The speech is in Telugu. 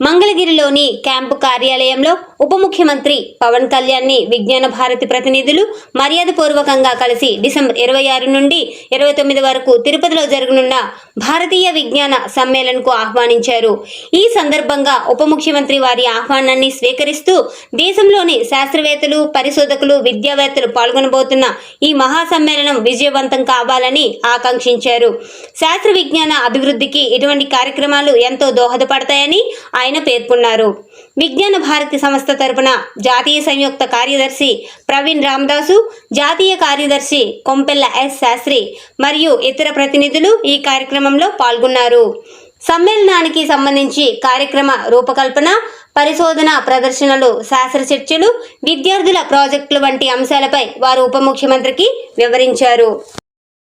మంగళగిరిలోని క్యాంపు కార్యాలయంలో ఉప ముఖ్యమంత్రి పవన్ కళ్యాణ్ని విజ్ఞాన భారతి ప్రతినిధులు మర్యాదపూర్వకంగా కలిసి డిసెంబర్ ఇరవై ఆరు నుండి ఇరవై తొమ్మిది వరకు తిరుపతిలో జరగనున్న భారతీయ విజ్ఞాన సమ్మేళన్కు ఆహ్వానించారు. ఈ సందర్భంగా ఉప ముఖ్యమంత్రి వారి ఆహ్వానాన్ని స్వీకరిస్తూ దేశంలోని శాస్త్రవేత్తలు పరిశోధకులు విద్యావేత్తలు పాల్గొనబోతున్న ఈ మహా సమ్మేళనం విజయవంతం కావాలని ఆకాంక్షించారు. శాస్త్ర విజ్ఞాన అభివృద్ధికి ఇటువంటి కార్యక్రమాలు ఎంతో దోహదపడతాయని ఆయన పేర్కొన్నారు. విజ్ఞాన భారతి సంస్థ సంస్థ తరపున జాతీయ సంయుక్త కార్యదర్శి ప్రవీణ్ రామదాసు జాతీయ కార్యదర్శి కొంపెల్ల ఎస్ శాస్త్రి మరియు ఇతర ప్రతినిధులు ఈ కార్యక్రమంలో పాల్గొన్నారు. సమ్మేళనానికి సంబంధించి కార్యక్రమ రూపకల్పన పరిశోధన ప్రదర్శనలు శాస్త్ర చర్చలు విద్యార్థుల ప్రాజెక్టులు వంటి అంశాలపై వారు ఉప ముఖ్యమంత్రికి వివరించారు.